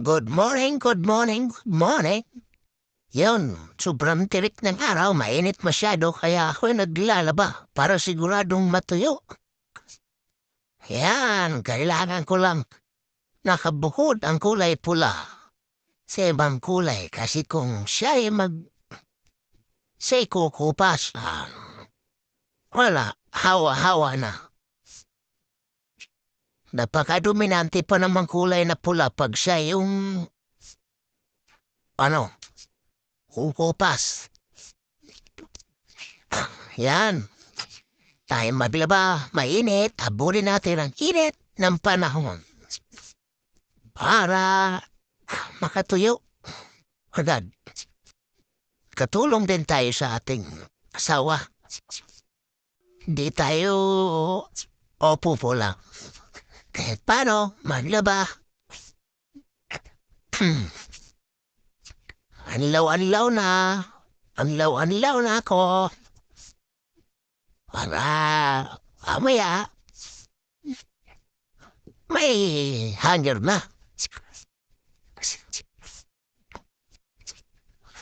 Good morning, good morning, good morning. Yun, sobrang tirik ng araw, mainit masyado kaya ako naglalaba para siguradong matuyo. Yan, kailangan ko lang nakabukod ang kulay pula sa ibang kulay kasi kung siya ay mag say kukupas, ah, wala, hawa-hawa na. Napakadominante pa naman kulay na pula pag siya yung ano, kukupas. Yan. Tayo maglaba, mainit, habulin natin ang init ng panahon. Para makatuyo. Agad. Katulong din tayo sa ating asawa. Hindi tayo opo po lang. Kahit paano, maglaba. Anlaw-anlaw na. Anlaw-anlaw na ako. Para, mamaya, may hanger na.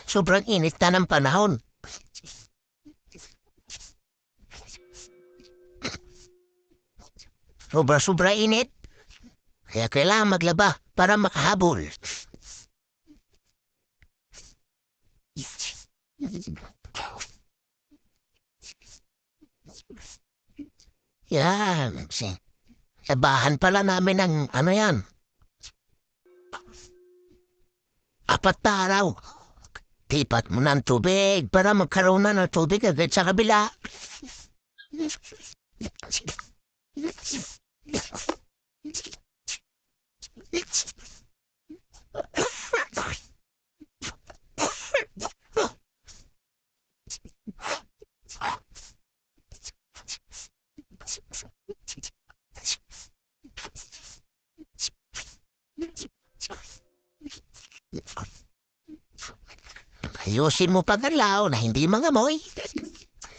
Sobrang init na ng panahon. Sobra-sobra init. Kaya kailangan maglaba para makahabol. Yan. Labahan pala namin ng ano yan. Apat na araw. Tipat mo ng tubig para magkaroon na ng tubig agad sa kabila. Ayusin mo pagalaw na hindi mga moy.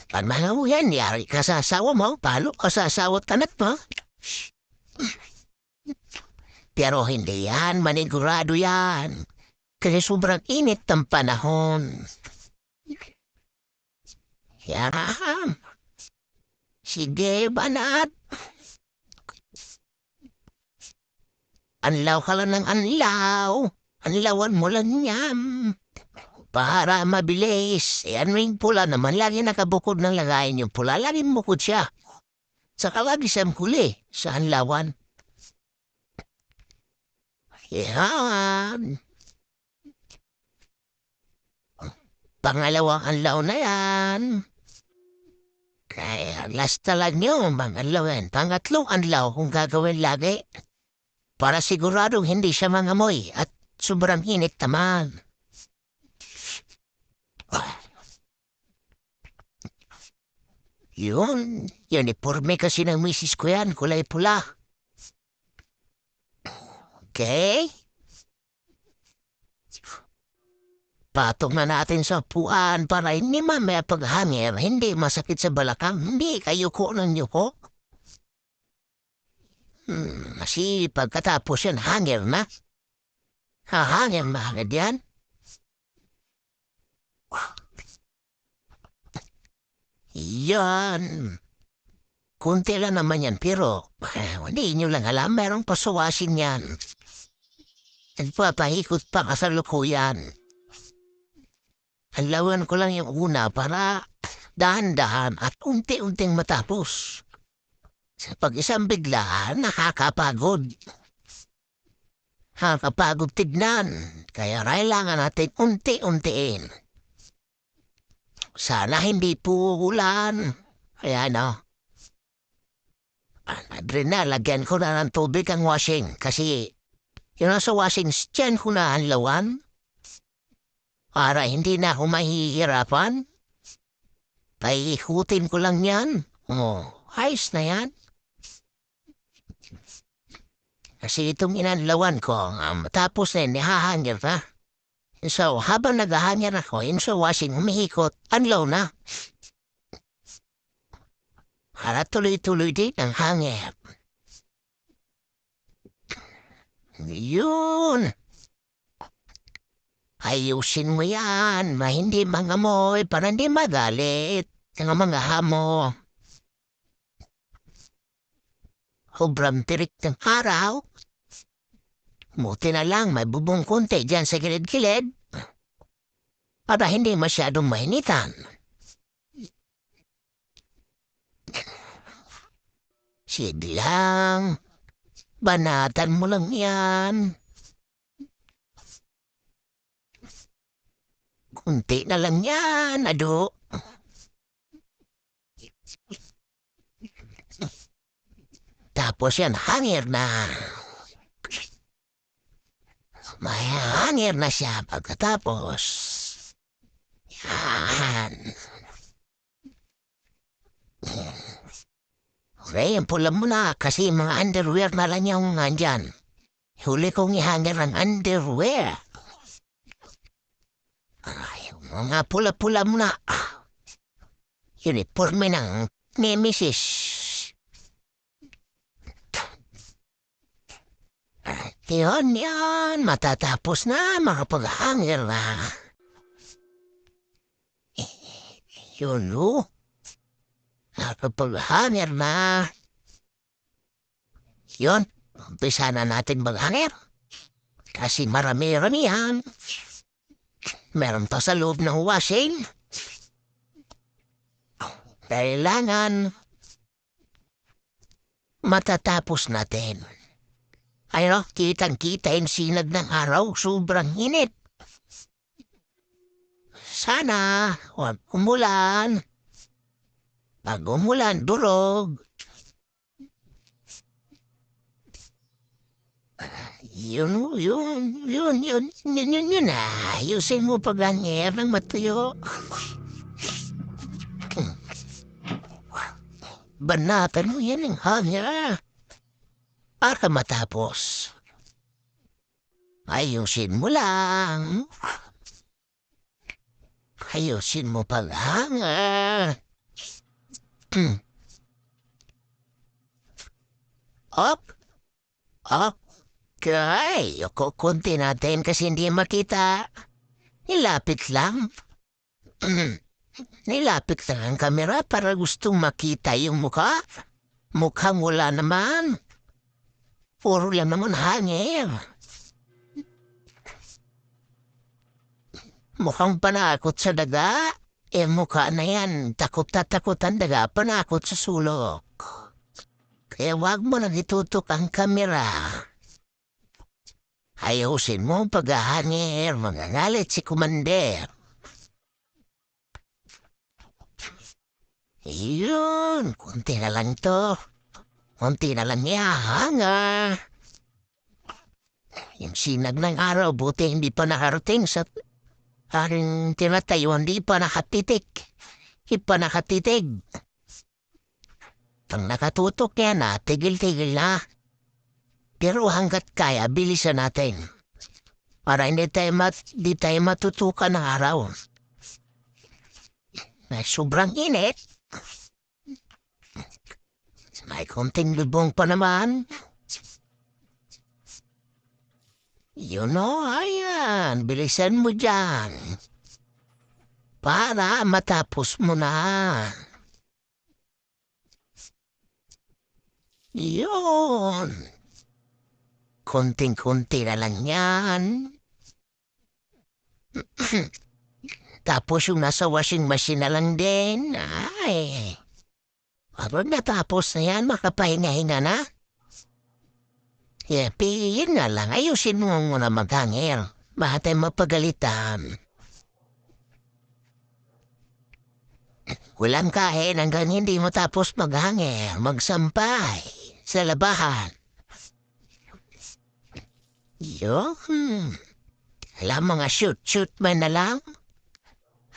Pag mga mo yan, yari ka sa asawa mo, palo ka sa asawa at anak mo. Pero hindi yan, manigurado yan. Kasi sobrang init ng panahon. Yan. Sige, banat. Anlaw ka lang ng anlaw. Anlawan mo lang yan. Para mabilis. Ano yung pula naman? Lagi nakabukod ng lagayin yung pula. Lagi bukod siya. Saka lagi huli sa anlawan. Yan. Pangalawang anlaw na yan. Kaya last na lang yun, mga anlaw yan. Pangatlong anlaw kung gagawin lagi. Para siguradong hindi siya mangamoy at sobrang init naman. Yun, uniforme kasi ng misis ko yan, kulay pula. Okay? Patong na natin sa puan para hindi mamaya paghangir, hindi masakit sa balakang, hindi kayo ko ng yuko. Hmm, kasi pagkatapos yan, hangir na. Hahangir na agad yan. Yan. Kunti lang naman yan, pero eh, hindi nyo lang alam, merong pasuwasin yan. Nagpapahikot pa kasalukuyan. Alawan ko lang yung una para dahan-dahan at unti-unting matapos. Sa pag-isang biglaan, nakakapagod. Nakakapagod tignan, kaya kailangan natin unti-untiin. Sana hindi po ulan. Kaya no. Adrena, lagyan ko na ng tubig ang washing kasi yun sa washing dyan ko na anlawan. Para hindi na ako mahihirapan. Paikutin ko lang yan. Oh, ayos na yan. Kasi itong inanlawan ko, um, tapos na nihahangir na. So, habang naghahangir ako, yun sa washing, humihikot, anlaw na. Para tuloy-tuloy din ang hangir. Yun. Ayusin mo yan, ma hindi mangamoy para hindi magalit ang mga hamo. Sobrang tirik ng araw. Buti na lang may bubong konti dyan sa gilid-gilid. Para hindi masyadong mainitan. Sige lang. Banatan mo lang yan. Kunti na lang yan, ado. Tapos yan, hangir na. May hangir na siya pagkatapos. Yan. Okay, pula mo na kasi mga underwear na lang yung nandyan. Huli kong ihangir ang underwear. Ay, mga pula-pula mo na. Uniforme ng nemesis. Yun, yan. Matatapos na. Makapaghangir na. Yun, no? Nakapaghangir na. Yun. Umpisa na natin maghangir. Kasi marami-rami yan. Meron pa sa loob ng washing. Kailangan matatapos natin. Ayun, kitang-kita yung sinag ng araw, sobrang init. Sana, huwag umulan. Pag umulan, durog. Yun, yun, yun, yun, yun, yun, yun na. Ayusin mo pag ang air ng matuyo. Banatan mo yan ang hangin, ah para matapos. Ayusin mo lang. Ayusin mo. Hmm. Up. Up. Okay. Kukunti natin kasi hindi makita. Nilapit lang. Nilapit lang ang kamera para gustong makita yung mukha. Mukhang wala naman. Puro lang naman hangin. Mukhang panakot sa daga. Eh mukha na yan, takot na takot ang daga, panakot sa sulok. Kaya wag mo nang itutok ang kamera. Ayusin mo ang paghahangir, magagalit si Kumander. Yun, kunti na lang to. Kunti na lang ihahanga. Yung sinag ng araw, buti hindi pa nakarating sa aring tinatayo, hindi pa nakatitik. Hindi pa nakatitig. Pag nakatutok yan na, tigil-tigil na. Pero hanggat kaya, bilisan natin. Para hindi tayo, mat, hindi tayo matutukan ng araw. Na sobrang init. May konting lubong pa naman. Yun o, ayan. Bilisan mo dyan. Para matapos mo na. Yun. Konting-konti na lang yan. Tapos yung nasa washing machine na lang din. Ay. Kapag natapos na yan, makapahinga-hinga na. Yeah, yun nga lang, ayusin mo muna maghangil. Baka tayo mapagalitan. Walang kain hanggang hindi mo tapos maghangil, magsampay sa labahan. Yun. Alam mga shoot-shoot man na lang.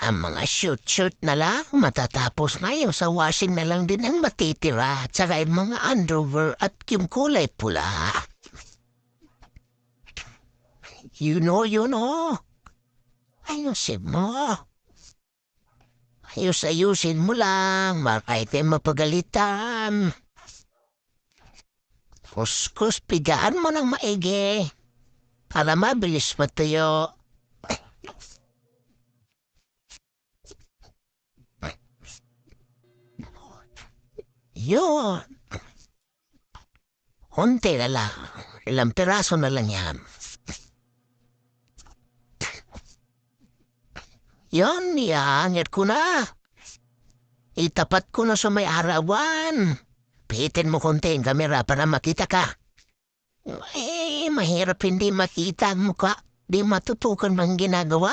Ang mga shoot-shoot na lang, matatapos na yun sa washing na lang din ang matitira at saka mga underwear at yung kulay pula. Yun o, yun o. Ayusin mo. Ayus-ayusin mo lang. Kahit ay mapagalitan. Kuskus, pigaan mo ng maigi. Para mabilis matuyo. Yun. Konti na lang. Ilang piraso na lang yan. Yun, iangit ko na. Itapat ko na sa may arawan. Pihitin mo konti ang kamera para makita ka. Eh, mahirap hindi makita ang mukha. Di matutukan bang ginagawa.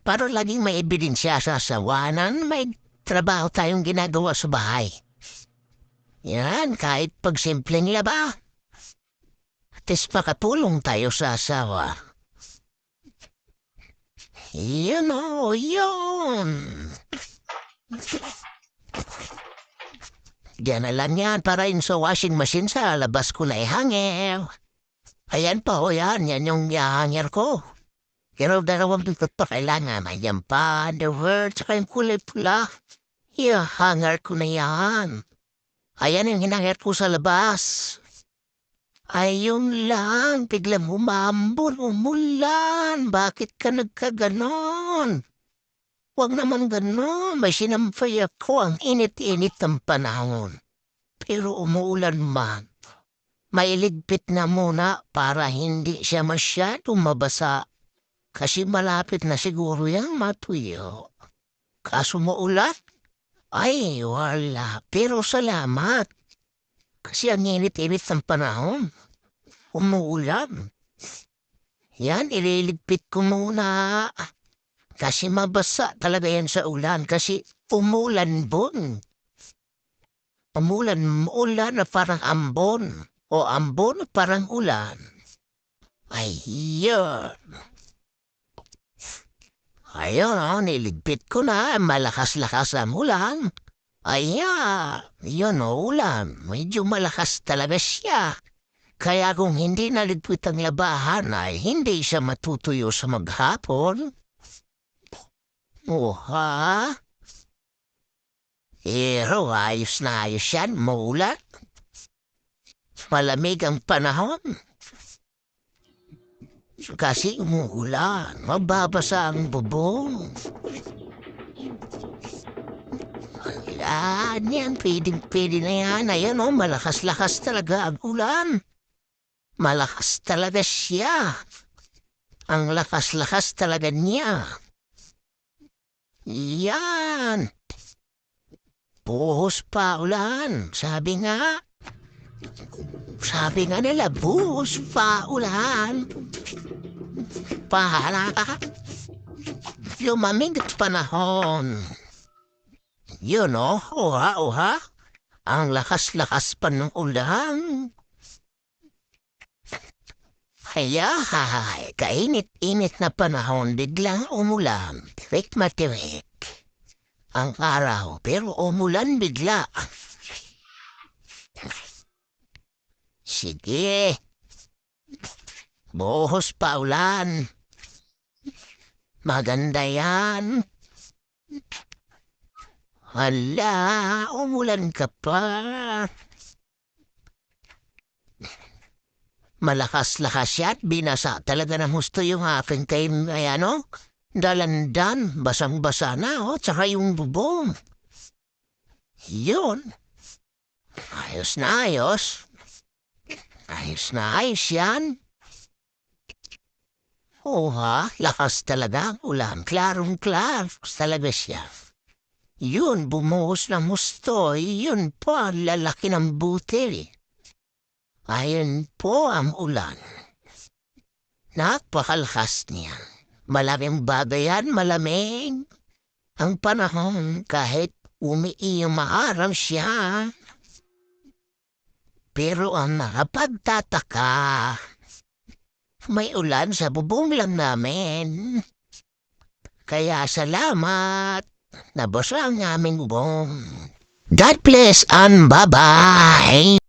Para laging may ebidensya sa sawanan, may trabaho tayong ginagawa sa bahay. Yan, kahit pag simpleng laba. Tis makatulong tayo sa asawa. Yun o, yun. Diyan na lang yan para yun sa washing machine sa labas ko na ihangel. Ayan pa o yan, yan yung ihanger ko. Pero dalawang dito pa kailangan. Ayan pa, underwear, tsaka yung kulay pula. Ihanger ko na yan. Ayan yung hinanger ko sa labas. Ayun lang, biglang umambon, umulan. Bakit ka nagkaganon? Huwag naman ganon, may sinampay ako ang init-init ng panahon. Pero umuulan man. Mailigpit na muna para hindi siya masyadong mabasa. Kasi malapit na siguro yung matuyo. Kaso maulan? Ay, wala. Pero salamat. Kasi ang init-init ng panahon. Umuulan. Yan, ililigpit ko muna. Kasi mabasa talaga yan sa ulan. Kasi umulan bon. Umulan, ulan na parang ambon. O ambon na parang ulan. Ay, yun. Ayun, oh, niligpit ko na. Malakas-lakas ang ulan. Ay, ah, yun o, ulan. Medyo malakas talaga siya. Kaya kung hindi naligpit ang labahan ay hindi siya matutuyo sa maghapon. O ha? Pero ayos na ayos yan, maulan. Malamig ang panahon. Kasi umuulan, mababasa ang bubong. Yan, yan, pwedeng pwede na yan. Ayan o, malakas-lakas talaga ang ulan. Malakas talaga siya. Ang lakas-lakas talaga niya. Yan. Buhos pa ulan. Sabi nga. Sabi nga nila, buhos pa ulan. Pahala ka. Lumamig at panahon. Yun o, oha, oha. Ang lakas-lakas pa ng ulan. Kaya, hahay, kainit-init na panahon, biglang umulan. Tirik matirik. Ang araw, pero umulan bigla. Sige. Buhos pa ulan. Maganda yan. Hala, umulan ka pa. Malakas-lakas siya binasa talaga ng husto yung aking kay, ay ano, dalandan, basang-basa na, oh, tsaka yung bubong. Yun. Ayos na ayos. Ayos na ayos yan. Oo ha, lakas talaga ang ulan. Klarong-klaros talaga siya. Yun, bumuhos ng husto. Yun po ang lalaki ng butil. Ayun po ang ulan. Napakalakas niya. Malaming bagay yan, malamig. Ang panahon kahit umiiyong maaram siya. Pero ang nakapagtataka, may ulan sa bubong lang namin. Kaya salamat. Nabasa ang aming bubong. God bless and bye-bye.